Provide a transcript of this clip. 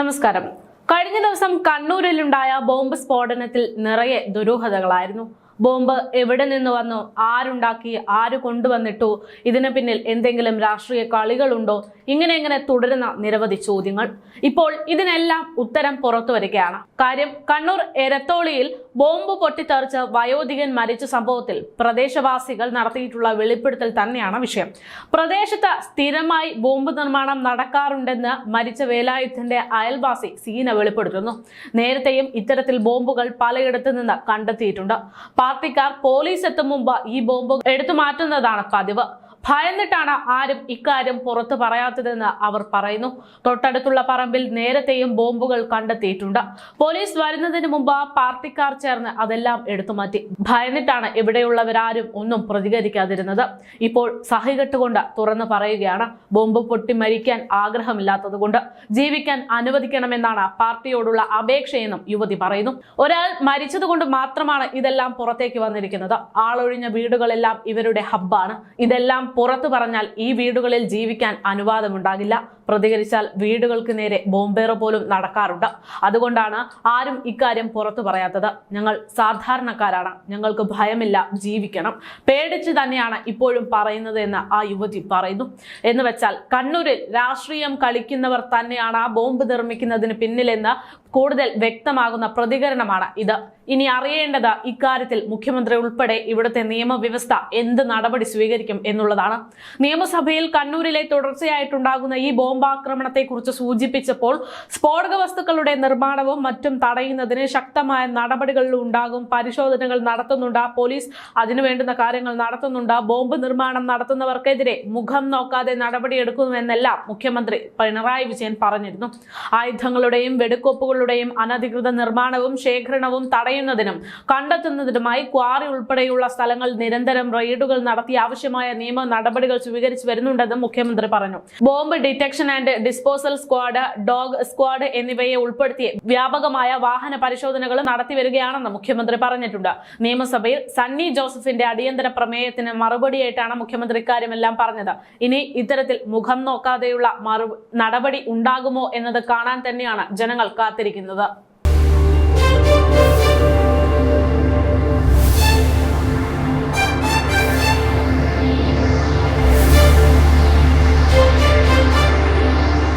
നമസ്കാരം. കഴിഞ്ഞ ദിവസം കണ്ണൂരിലുണ്ടായ ബോംബ് സ്ഫോടനത്തിൽ നിറയെ ദുരൂഹതകളായിരുന്നു. ബോംബ് എവിടെ നിന്ന് വന്നു ആരുണ്ടാക്കി ആര് കൊണ്ടുവന്നിട്ടു ഇതിന് പിന്നിൽ എന്തെങ്കിലും രാഷ്ട്രീയ കളികളുണ്ടോ ഇങ്ങനെ ഇങ്ങനെ തുടരുന്ന നിരവധി ചോദ്യങ്ങൾ. ഇപ്പോൾ ഇതിനെല്ലാം ഉത്തരം പുറത്തു വരികയാണ്. കാര്യം കണ്ണൂർ എരത്തോളിയിൽ ബോംബ് പൊട്ടിത്തെറിച്ച് വയോധികൻ മരിച്ച സംഭവത്തിൽ പ്രദേശവാസികൾ നടത്തിയിട്ടുള്ള വെളിപ്പെടുത്തൽ തന്നെയാണ് വിഷയം. പ്രദേശത്ത് സ്ഥിരമായി ബോംബ് നിർമ്മാണം നടക്കാറുണ്ടെന്ന് മരിച്ച വേലായുധന്റെ അയൽവാസി സീന വെളിപ്പെടുത്തുന്നു. നേരത്തെയും ഇത്തരത്തിൽ ബോംബുകൾ പലയിടത്തു നിന്ന് കണ്ടെത്തിയിട്ടുണ്ട്. പാർട്ടിക്കാർ പോലീസ് എത്തും മുമ്പ് ഈ ബോംബ് എടുത്തു മാറ്റുന്നതാണ് പതിവ്. ഭയന്നിട്ടാണ് ആരും ഇക്കാര്യം പുറത്തു പറയാത്തതെന്ന് അവർ പറയുന്നു. തൊട്ടടുത്തുള്ള പറമ്പിൽ നേരത്തെയും ബോംബുകൾ കണ്ടെത്തിയിട്ടുണ്ട്. പോലീസ് വരുന്നതിന് മുമ്പ് പാർട്ടിക്കാർ ചേർന്ന് അതെല്ലാം എടുത്തുമാറ്റി ഭയന്നിട്ടാണ് ഇവിടെയുള്ളവരാരും ഒന്നും പ്രതികരിക്കാതിരുന്നത്. ഇപ്പോൾ സഹികെട്ടുകൊണ്ട് തുറന്നു പറയുകയാണ്. ബോംബ് പൊട്ടി മരിക്കാൻ ആഗ്രഹമില്ലാത്തതുകൊണ്ട് ജീവിക്കാൻ അനുവദിക്കണമെന്നാണ് പാർട്ടിയോടുള്ള അപേക്ഷയെന്നും യുവതി പറയുന്നു. ഒരാൾ മരിച്ചതുകൊണ്ട് മാത്രമാണ് ഇതെല്ലാം പുറത്തേക്ക് വന്നിരിക്കുന്നത്. ആളൊഴിഞ്ഞ വീടുകളെല്ലാം ഇവരുടെ ഹബ്ബാണ്. ഇതെല്ലാം പുറത്തു പറഞ്ഞാൽ ഈ വീടുകളിൽ ജീവിക്കാൻ അനുവാദമുണ്ടാകില്ല. പ്രതികരിച്ചാൽ വീടുകൾക്ക് നേരെ ബോംബേറ് പോലും നടക്കാറുണ്ട്. അതുകൊണ്ടാണ് ആരും ഇക്കാര്യം പുറത്തു പറയാത്തത്. ഞങ്ങൾ സാധാരണക്കാരാണ്. ഞങ്ങൾക്ക് ഭയമില്ല ജീവിക്കണം. പേടിച്ച് തന്നെയാണ് ഇപ്പോഴും പറയുന്നത് എന്ന് ആ യുവതി പറയുന്നു. എന്ന് വെച്ചാൽ കണ്ണൂരിൽ രാഷ്ട്രീയം കളിക്കുന്നവർ തന്നെയാണ് ആ ബോംബ് നിർമ്മിക്കുന്നതിന് പിന്നിലെന്ന് കൂടുതൽ വ്യക്തമാകുന്ന പ്രതികരണമാണ് ഇത്. ഇനി അറിയേണ്ടത് ഇക്കാര്യത്തിൽ മുഖ്യമന്ത്രി ഉൾപ്പെടെ ഇവിടുത്തെ നിയമവ്യവസ്ഥ എന്ത് നടപടി സ്വീകരിക്കും എന്നുള്ളതാണ്. നിയമസഭയിൽ കണ്ണൂരിലെ തുടർച്ചയായിട്ടുണ്ടാകുന്ന ഈ ബോംബാക്രമണത്തെക്കുറിച്ച് സൂചിപ്പിച്ചപ്പോൾ സ്ഫോടക വസ്തുക്കളുടെ നിർമ്മാണവും മറ്റും തടയുന്നതിന് ശക്തമായ നടപടികൾ ഉണ്ടാകും. പരിശോധനകൾ നടത്തുന്നുണ്ട്. പോലീസ് അതിനുവേണ്ടുന്ന കാര്യങ്ങൾ നടത്തുന്നുണ്ട്. ബോംബ് നിർമ്മാണം നടത്തുന്നവർക്കെതിരെ മുഖം നോക്കാതെ നടപടിയെടുക്കുന്നുവെന്നെല്ലാം മുഖ്യമന്ത്രി പിണറായി വിജയൻ പറഞ്ഞിരുന്നു. ആയുധങ്ങളുടെയും വെടിക്കോപ്പുകളുടെയും അനധികൃത നിർമ്മാണവും ശേഖരണവും തടയുന്നതിനും കണ്ടെത്തുന്നതിനുമായി ക്വാറി ഉൾപ്പെടെയുള്ള സ്ഥലങ്ങൾ നിരന്തരം റെയ്ഡുകൾ നടത്തി ആവശ്യമായ നിയമ നടപടികൾ സ്വീകരിച്ചു വരുന്നുണ്ടെന്നും മുഖ്യമന്ത്രി പറഞ്ഞു. Bomb detection and disposal squad dog squad എന്നിവയെ ഉൾപ്പെടുത്തി വ്യാപകമായ വാഹന പരിശോധനകളും നടത്തി വരികയാണെന്ന് മുഖ്യമന്ത്രി പറഞ്ഞിട്ടുണ്ട്. നിയമസഭയിൽ സണ്ണി ജോസഫിന്റെ അടിയന്തര പ്രമേയത്തിന് മറുപടിയായിട്ടാണ് മുഖ്യമന്ത്രി ഇക്കാര്യമെല്ലാം പറഞ്ഞത്. ഇനി ഇത്തരത്തിൽ മുഖം നോക്കാതെയുള്ള നടപടി ഉണ്ടാകുമോ എന്നത് കാണാൻ തന്നെയാണ് ജനങ്ങൾ കാത്തിരിക്കുന്നത്. നൽകിയിരിക്കുന്നത്